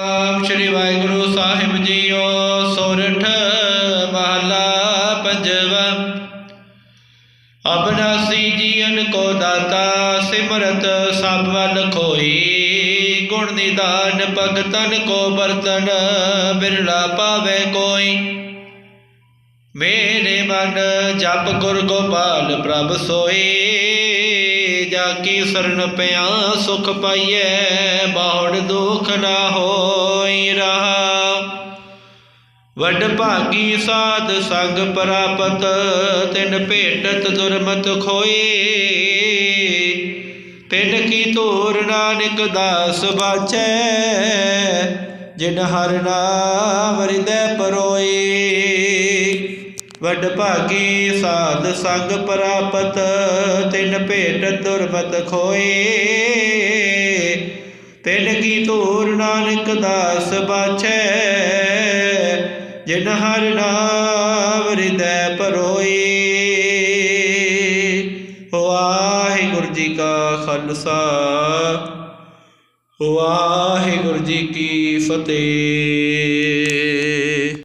ਆਪ ਸ਼੍ਰੀ ਵਾਹਿਗੁਰੂ ਸਾਹਿਬ ਜੀਓ, ਸੋਰਠ ਮਹਲਾ ਪੰਜਵਾ। ਅਬਨਾਸੀ ਜੀਵਨ ਕੋ ਦਾਤਾ, ਸਿਮਰਤ ਸਭ ਵੱਲ ਖੋਈ। ਗੁਣ ਨਿਦਾਨ ਭਗਤਨ ਕੋ ਬਰਤਨ ਬਿਰਲਾ ਪਾਵੇ ਕੋਈ। ਮੇਰੇ ਮਨ ਜਪ ਗੁਰ ਗੋਪਾਲ ਪ੍ਰਭ ਸੋਏ, ਜਾ ਕੀ ਸਰਨ ਪਿਆ ਸੁਖ ਪਾਈਐ, ਬਾਹੜ ਦੁਖ ਨਾ ਹੋਈ ਰਹਾ। ਵੱਡ ਭਾਗੀ ਸਾਧ ਸੰਗ ਪ੍ਰਾਪਤ, ਤਿਨ ਭੇਟਤ ਦੁਰਮਤ ਖੋਏ। ਪਿੰਡ ਕੀ ਧੂਰ ਨਾਨਕ ਦਾਸ ਬਾਚੈ ਜਿਨ ਹਰ ਨਾਮ ਹਿਰਦੈ ਪਰੋਏ। ਵੱਡ ਭਾਗੀ ਸਾਧ ਸੰਗ ਪ੍ਰਾਪਤ, ਤਿਨ ਭੇਟ ਦੁਰਮਤ ਖੋਏ। ਪਿੰਡ ਕੀ ਧੂਰ ਨਾਨਕ ਦਾਸ ਬਾਛੈ, ਜਿਨ ਹਰ ਨਾਮ ਹਿਰਦੈ ਪਰੋਈ ਵਾਹਿਗੁਰੂ ਜੀ ਕਾ ਖਾਲਸਾ, ਵਾਹਿਗੁਰੂ ਜੀ ਕੀ ਫਤਿਹ।